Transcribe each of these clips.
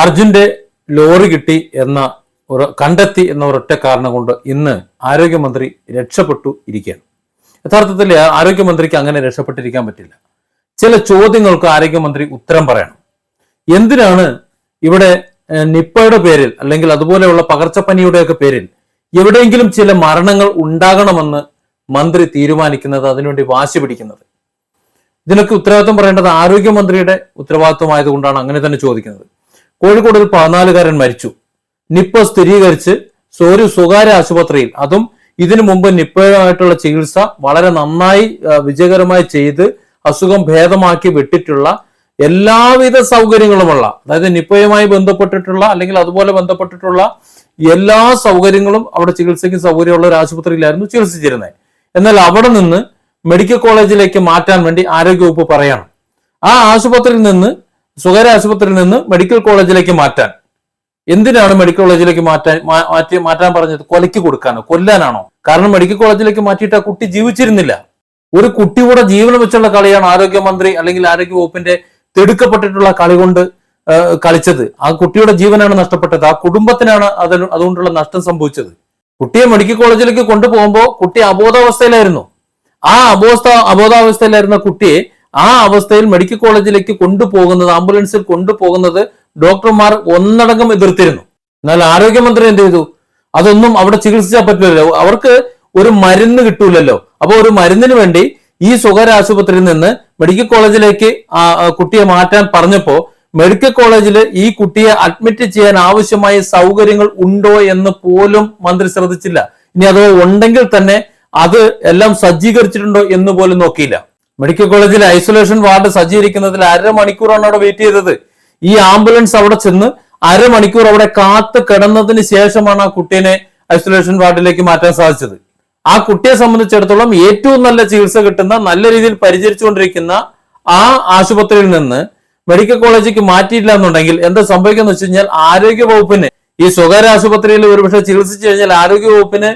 അർജുന്റെ ലോറി കിട്ടി എന്ന ഒരു കണ്ടെത്തി എന്ന ഒരൊറ്റ കാരണം കൊണ്ട് ഇന്ന് ആരോഗ്യമന്ത്രി രക്ഷപ്പെട്ടു ഇരിക്കുകയാണ്. യഥാർത്ഥത്തിൽ ആരോഗ്യമന്ത്രിക്ക് അങ്ങനെ രക്ഷപ്പെട്ടിരിക്കാൻ പറ്റില്ല. ചില ചോദ്യങ്ങൾക്ക് ആരോഗ്യമന്ത്രി ഉത്തരം പറയണം. എന്തിനാണ് ഇവിടെ നിപ്പയുടെ പേരിൽ അല്ലെങ്കിൽ അതുപോലെയുള്ള പകർച്ചപ്പനിയുടെയൊക്കെ പേരിൽ എവിടെയെങ്കിലും ചില മരണങ്ങൾ ഉണ്ടാകണമെന്ന് മന്ത്രി തീരുമാനിക്കുന്നത് അതിനുവേണ്ടി വാശി പിടിക്കുന്നത്? ഇതിനൊക്കെ ഉത്തരവാദിത്വം പറയേണ്ടത് ആരോഗ്യമന്ത്രിയുടെ ഉത്തരവാദിത്വമായതുകൊണ്ടാണ് അങ്ങനെ തന്നെ ചോദിക്കുന്നത്. കോഴിക്കോട് പതിനാലുകാരൻ മരിച്ചു. നിപ്പ സ്ഥിരീകരിച്ച് ഒരു സ്വകാര്യ ആശുപത്രിയിൽ. അതും ഇതിനു മുമ്പ് നിപ്പയുമായിട്ടുള്ള ചികിത്സ വളരെ നന്നായി വിജയകരമായി ചെയ്ത് അസുഖം ഭേദമാക്കി വിട്ടിട്ടുള്ള എല്ലാവിധ സൗകര്യങ്ങളുമുള്ള അതായത് നിപ്പയുമായി ബന്ധപ്പെട്ടിട്ടുള്ള അല്ലെങ്കിൽ അതുപോലെ ബന്ധപ്പെട്ടിട്ടുള്ള എല്ലാ സൗകര്യങ്ങളും അവിടെ ചികിത്സയ്ക്ക് സൗകര്യമുള്ള ഒരു ആശുപത്രിയിലായിരുന്നു ചികിത്സിച്ചിരുന്നത്. എന്നാൽ അവിടെ നിന്ന് മെഡിക്കൽ കോളേജിലേക്ക് മാറ്റാൻ വേണ്ടി ആരോഗ്യവകുപ്പ് പറയണം. ആ ആശുപത്രിയിൽ നിന്ന് സ്വകാര്യ ആശുപത്രിയിൽ നിന്ന് മെഡിക്കൽ കോളേജിലേക്ക് മാറ്റാൻ. എന്തിനാണ് മെഡിക്കൽ കോളേജിലേക്ക് മാറ്റാൻ മാറ്റി മാറ്റാൻ പറഞ്ഞത്? കൊലയ്ക്ക് കൊടുക്കാനോ? കൊല്ലാനാണോ? കാരണം മെഡിക്കൽ കോളേജിലേക്ക് മാറ്റിയിട്ട് ആ കുട്ടി ജീവിച്ചിരുന്നില്ല. ഒരു കുട്ടിയുടെ ജീവൻ വെച്ചുള്ള കളിയാണ് ആരോഗ്യമന്ത്രി അല്ലെങ്കിൽ ആരോഗ്യ വകുപ്പിന്റെ തിടുക്കപ്പെട്ടിട്ടുള്ള കളി കൊണ്ട് കളിച്ചത്. ആ കുട്ടിയുടെ ജീവനാണ് നഷ്ടപ്പെട്ടത്. ആ കുടുംബത്തിനാണ് അത് അതുകൊണ്ടുള്ള നഷ്ടം സംഭവിച്ചത്. കുട്ടിയെ മെഡിക്കൽ കോളേജിലേക്ക് കൊണ്ടുപോകുമ്പോൾ കുട്ടി അബോധാവസ്ഥയിലായിരുന്നു. ആ അബോധ അബോധാവസ്ഥയിലായിരുന്ന കുട്ടിയെ ആ അവസ്ഥയിൽ മെഡിക്കൽ കോളേജിലേക്ക് കൊണ്ടുപോകുന്നത് ആംബുലൻസിൽ കൊണ്ടുപോകുന്നത് ഡോക്ടർമാർ ഒന്നടങ്കം എതിർത്തിരുന്നു. എന്നാൽ ആരോഗ്യമന്ത്രി എന്ത് ചെയ്തു? അതൊന്നും അവിടെ ചികിത്സിച്ചാൽ പറ്റില്ലല്ലോ. അവർക്ക് ഒരു മരുന്ന് കിട്ടൂലല്ലോ. അപ്പൊ ഒരു മരുന്നിന് വേണ്ടി ഈ സ്വകാര്യ ആശുപത്രിയിൽ നിന്ന് മെഡിക്കൽ കോളേജിലേക്ക് കുട്ടിയെ മാറ്റാൻ പറഞ്ഞപ്പോ മെഡിക്കൽ കോളേജിൽ ഈ കുട്ടിയെ അഡ്മിറ്റ് ചെയ്യാൻ ആവശ്യമായ സൗകര്യങ്ങൾ ഉണ്ടോ എന്ന് പോലും മന്ത്രി ശ്രദ്ധിച്ചില്ല. ഇനി അത് ഉണ്ടെങ്കിൽ തന്നെ അത് എല്ലാം സജ്ജീകരിച്ചിട്ടുണ്ടോ എന്ന് പോലും നോക്കിയില്ല. മെഡിക്കൽ കോളേജിൽ ഐസൊലേഷൻ വാർഡ് സജ്ജീകരിക്കുന്നതിൽ അര മണിക്കൂറാണ് അവിടെ വെയിറ്റ് ചെയ്തത്. ഈ ആംബുലൻസ് അവിടെ ചെന്ന് അരമണിക്കൂർ അവിടെ കാത്ത് കിടന്നതിന് ശേഷമാണ് ആ കുട്ടീനെ ഐസൊലേഷൻ വാർഡിലേക്ക് മാറ്റാൻ സാധിച്ചത്. ആ കുട്ടിയെ സംബന്ധിച്ചിടത്തോളം ഏറ്റവും നല്ല ചികിത്സ കിട്ടുന്ന നല്ല രീതിയിൽ പരിചരിച്ചുകൊണ്ടിരിക്കുന്ന ആ ആശുപത്രിയിൽ നിന്ന് മെഡിക്കൽ കോളേജിലേക്ക് മാറ്റിയില്ല എന്നുണ്ടെങ്കിൽ എന്താ സംഭവിക്കുന്ന വെച്ച് കഴിഞ്ഞാൽ ആരോഗ്യ വകുപ്പിന് ഈ സ്വകാര്യ ആശുപത്രിയിൽ ഒരുപക്ഷെ ചികിത്സിച്ചു കഴിഞ്ഞാൽ ആരോഗ്യ വകുപ്പിന്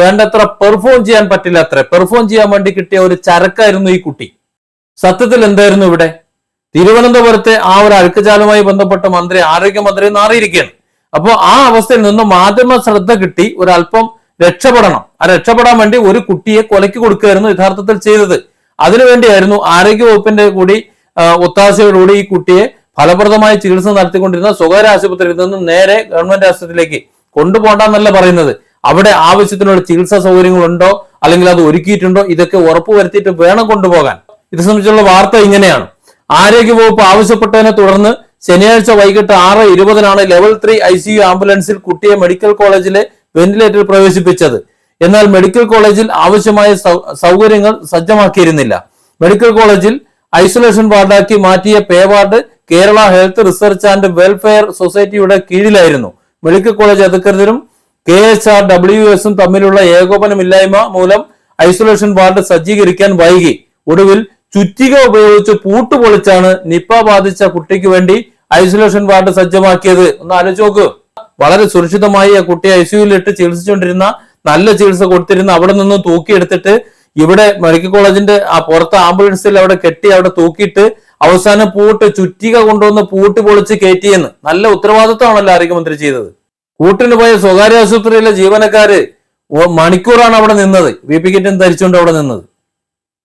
വേണ്ടത്ര പെർഫോം ചെയ്യാൻ പറ്റില്ല അത്ര പെർഫോം ചെയ്യാൻ വേണ്ടി കിട്ടിയ ഒരു ചരക്കായിരുന്നു ഈ കുട്ടി. സത്യത്തിൽ എന്തായിരുന്നു ഇവിടെ? തിരുവനന്തപുരത്തെ ആ ഒരു അഴുക്കുചാലുമായി ബന്ധപ്പെട്ട മന്ത്രി ആരോഗ്യമന്ത്രി മാറിയിരിക്കുകയാണ്. അപ്പോൾ ആ അവസ്ഥയിൽ നിന്ന് മാധ്യമ ശ്രദ്ധ കിട്ടി ഒരല്പം രക്ഷപ്പെടണം. ആ രക്ഷപ്പെടാൻ വേണ്ടി ഒരു കുട്ടിയെ കൊലയ്ക്ക് കൊടുക്കുകയായിരുന്നു യഥാർത്ഥത്തിൽ ചെയ്തത്. അതിനുവേണ്ടിയായിരുന്നു ആരോഗ്യവകുപ്പിന്റെ കൂടി ഒത്താശയോടുകൂടി ഈ കുട്ടിയെ ഫലപ്രദമായ ചികിത്സ നടത്തിക്കൊണ്ടിരുന്ന സ്വകാര്യ ആശുപത്രിയിൽ നിന്ന് നേരെ ഗവൺമെന്റ് ആശുപത്രിയിലേക്ക് കൊണ്ടുപോകണ്ടെന്നല്ല പറയുന്നത്. അവിടെ ആവശ്യത്തിനുള്ള ചികിത്സാ സൗകര്യങ്ങളുണ്ടോ? അല്ലെങ്കിൽ അത് ഒരുക്കിയിട്ടുണ്ടോ? ഇതൊക്കെ ഉറപ്പുവരുത്തിയിട്ട് വേണം കൊണ്ടുപോകാൻ. ഇത് സംബന്ധിച്ചുള്ള വാർത്ത ഇങ്ങനെയാണ്. ആരോഗ്യവകുപ്പ് ആവശ്യപ്പെട്ടതിനെ തുടർന്ന് ശനിയാഴ്ച വൈകിട്ട് ആറ് ഇരുപതിനാണ് level three I C U ആംബുലൻസിൽ കുട്ടിയെ മെഡിക്കൽ കോളേജിലെ വെന്റിലേറ്ററിൽ പ്രവേശിപ്പിച്ചത്. എന്നാൽ മെഡിക്കൽ കോളേജിൽ ആവശ്യമായ സൗകര്യങ്ങൾ സജ്ജമാക്കിയിരുന്നില്ല. മെഡിക്കൽ കോളേജിൽ ഐസൊലേഷൻ വാർഡാക്കി മാറ്റിയ pay ward Kerala health research and welfare സൊസൈറ്റിയുടെ കീഴിലായിരുന്നു. മെഡിക്കൽ കോളേജ് അധികൃതരും കെ എസ് ആർ ഡബ്ല്യു എസും തമ്മിലുള്ള ഏകോപനമില്ലായ്മ മൂലം ഐസൊലേഷൻ വാർഡ് സജ്ജീകരിക്കാൻ വൈകി. ഒടുവിൽ ചുറ്റിക ഉപയോഗിച്ച് പൂട്ട് പൊളിച്ചാണ് നിപ്പ ബാധിച്ച കുട്ടിക്ക് വേണ്ടി ഐസൊലേഷൻ വാർഡ് സജ്ജമാക്കിയത്. ഒന്ന് ആലോചിച്ച് നോക്ക്. വളരെ സുരക്ഷിതമായി ആ കുട്ടിയെ ഇട്ട് ചികിത്സിച്ചുകൊണ്ടിരുന്ന നല്ല ചികിത്സ കൊടുത്തിരുന്ന അവിടെ നിന്ന് തൂക്കിയെടുത്തിട്ട് ഇവിടെ മെഡിക്കൽ കോളേജിന്റെ ആ പുറത്ത് ആംബുലൻസിൽ അവിടെ കെട്ടി അവിടെ തൂക്കിയിട്ട് അവസാനം പൂട്ട് ചുറ്റിക കൊണ്ടുവന്ന് പൂട്ട് പൊളിച്ച് കയറ്റിയെന്ന്. നല്ല ഉത്തരവാദിത്വമാണല്ലോ ആരോഗ്യമന്ത്രി ചെയ്തത്. കൂട്ടിന് പോയ സ്വകാര്യ ആശുപത്രിയിലെ ജീവനക്കാര് മണിക്കൂറാണ് അവിടെ നിന്നത്. വി പി കിറ്റും ധരിച്ചുകൊണ്ട് അവിടെ നിന്നത്.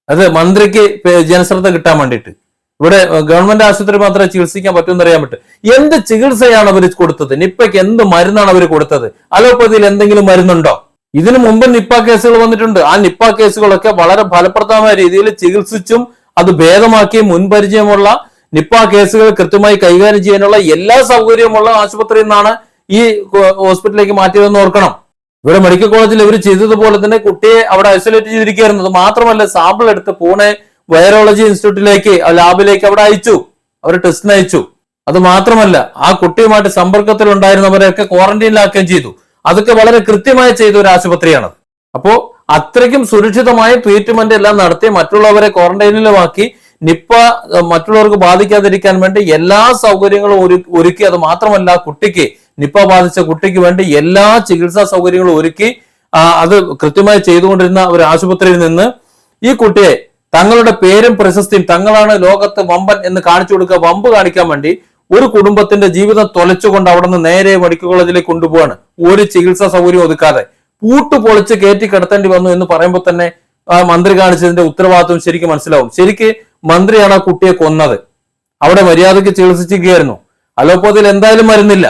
അത് മന്ത്രിക്ക് ജനശ്രദ്ധ കിട്ടാൻ വേണ്ടിയിട്ട്. ഇവിടെ ഗവൺമെന്റ് ആശുപത്രി മാത്രമേ ചികിത്സിക്കാൻ പറ്റുമെന്ന് അറിയാൻ പറ്റും. എന്ത് ചികിത്സയാണ് അവർ കൊടുത്തത്? നിപ്പയ്ക്ക് എന്ത് മരുന്നാണ് അവർ കൊടുത്തത്? അലോപ്പതിയിൽ എന്തെങ്കിലും മരുന്നുണ്ടോ? ഇതിനു മുമ്പ് നിപ്പ കേസുകൾ വന്നിട്ടുണ്ട്. ആ നിപ്പ കേസുകളൊക്കെ വളരെ ഫലപ്രദമായ രീതിയിൽ ചികിത്സിച്ചും അത് ഭേദമാക്കിയും മുൻപരിചയമുള്ള നിപ്പ കേസുകൾ കൃത്യമായി കൈകാര്യം ചെയ്യാനുള്ള എല്ലാ സൗകര്യമുള്ള ആശുപത്രിയിൽ നിന്നാണ് ഈ ഹോസ്പിറ്റലിലേക്ക് മാറ്റിയതെന്ന് ഓർക്കണം. ഇവിടെ മെഡിക്കൽ കോളേജിൽ ഇവർ ചെയ്തതുപോലെ തന്നെ കുട്ടിയെ അവിടെ ഐസൊലേറ്റ് ചെയ്തിരിക്കുകയായിരുന്നു. അത് മാത്രമല്ല സാമ്പിൾ എടുത്ത് പൂനെ വൈറോളജി ഇൻസ്റ്റിറ്റ്യൂട്ടിലേക്ക് ലാബിലേക്ക് അവിടെ അയച്ചു. അവർ ടെസ്റ്റിന് അയച്ചു അത് മാത്രമല്ല ആ കുട്ടിയുമായിട്ട് സമ്പർക്കത്തിൽ ഉണ്ടായിരുന്നവരെയൊക്കെ ക്വാറന്റൈനിലാക്കുകയും ചെയ്തു. അതൊക്കെ വളരെ കൃത്യമായി ചെയ്ത ഒരു ആശുപത്രിയാണ്. അപ്പോ അത്രയ്ക്കും സുരക്ഷിതമായ ട്രീറ്റ്മെന്റ് എല്ലാം നടത്തി മറ്റുള്ളവരെ ക്വാറന്റൈനിലുമാക്കി നിപ്പ മറ്റുള്ളവർക്ക് ബാധിക്കാതിരിക്കാൻ വേണ്ടി എല്ലാ സൗകര്യങ്ങളും ഒരുക്കി അത് മാത്രമല്ല കുട്ടിക്ക് നിപ്പ ബാധിച്ച കുട്ടിക്ക് വേണ്ടി എല്ലാ ചികിത്സാ സൗകര്യങ്ങളും ഒരുക്കി അത് കൃത്യമായി ചെയ്തുകൊണ്ടിരുന്ന ഒരു ആശുപത്രിയിൽ നിന്ന് ഈ കുട്ടിയെ തങ്ങളുടെ പേരും പ്രശസ്തിയും തങ്ങളാണ് ലോകത്ത് വമ്പൻ എന്ന് കാണിച്ചു കൊടുക്കുക വമ്പ് കാണിക്കാൻ വേണ്ടി ഒരു കുടുംബത്തിന്റെ ജീവിതം തൊലച്ചുകൊണ്ട് അവിടെ നിന്ന് നേരെ മെഡിക്കൽ കോളേജിലേക്ക് കൊണ്ടുപോവാണ്. ഒരു ചികിത്സാ സൗകര്യം ഒതുക്കാതെ പൂട്ട് പൊളിച്ച് കയറ്റി കിടത്തേണ്ടി വന്നു എന്ന് പറയുമ്പോൾ തന്നെ മന്ത്രി കാണിച്ചതിന്റെ ഉത്തരവാദിത്വം ശരിക്കും മനസ്സിലാവും. ശരിക്ക് മന്ത്രിയാണ് ആ കുട്ടിയെ കൊന്നത്. അവിടെ മര്യാദയ്ക്ക് ചികിത്സിച്ചിരിക്കുകയായിരുന്നു. അലോപ്പതിൽ എന്തായാലും മരുന്നില്ല.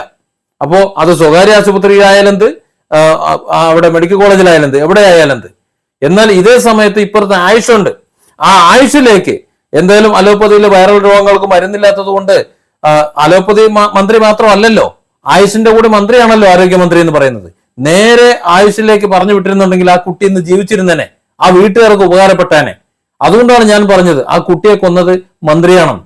അപ്പോ അത് സ്വകാര്യ ആശുപത്രിയിലായാലെന്ത്? അവിടെ മെഡിക്കൽ കോളേജിലായാലെന്ത്? എവിടെ ആയാലെന്ത് എന്നാൽ ഇതേ സമയത്ത് ഇപ്പുറത്തെ ആയുഷുണ്ട്. ആ ആയുഷിലേക്ക് എന്തായാലും അലോപ്പതിയിൽ വൈറൽ രോഗങ്ങൾക്ക് മരുന്നില്ലാത്തത് കൊണ്ട് അലോപ്പതി മന്ത്രി മാത്രമല്ലല്ലോ ആയുഷിന്റെ കൂടെ മന്ത്രിയാണല്ലോ ആരോഗ്യമന്ത്രി എന്ന് പറയുന്നത്. നേരെ ആയുഷിലേക്ക് പറഞ്ഞു വിട്ടിരുന്നുണ്ടെങ്കിൽ ആ കുട്ടി ഇന്ന് ജീവിച്ചിരുന്നേനെ ആ വീട്ടുകാർക്ക് ഉപകാരപ്പെട്ടേനെ. അതുകൊണ്ടാണ് ഞാൻ പറഞ്ഞത് ആ കുട്ടിയെ കൊന്നത് മന്ത്രിയാണെന്ന്.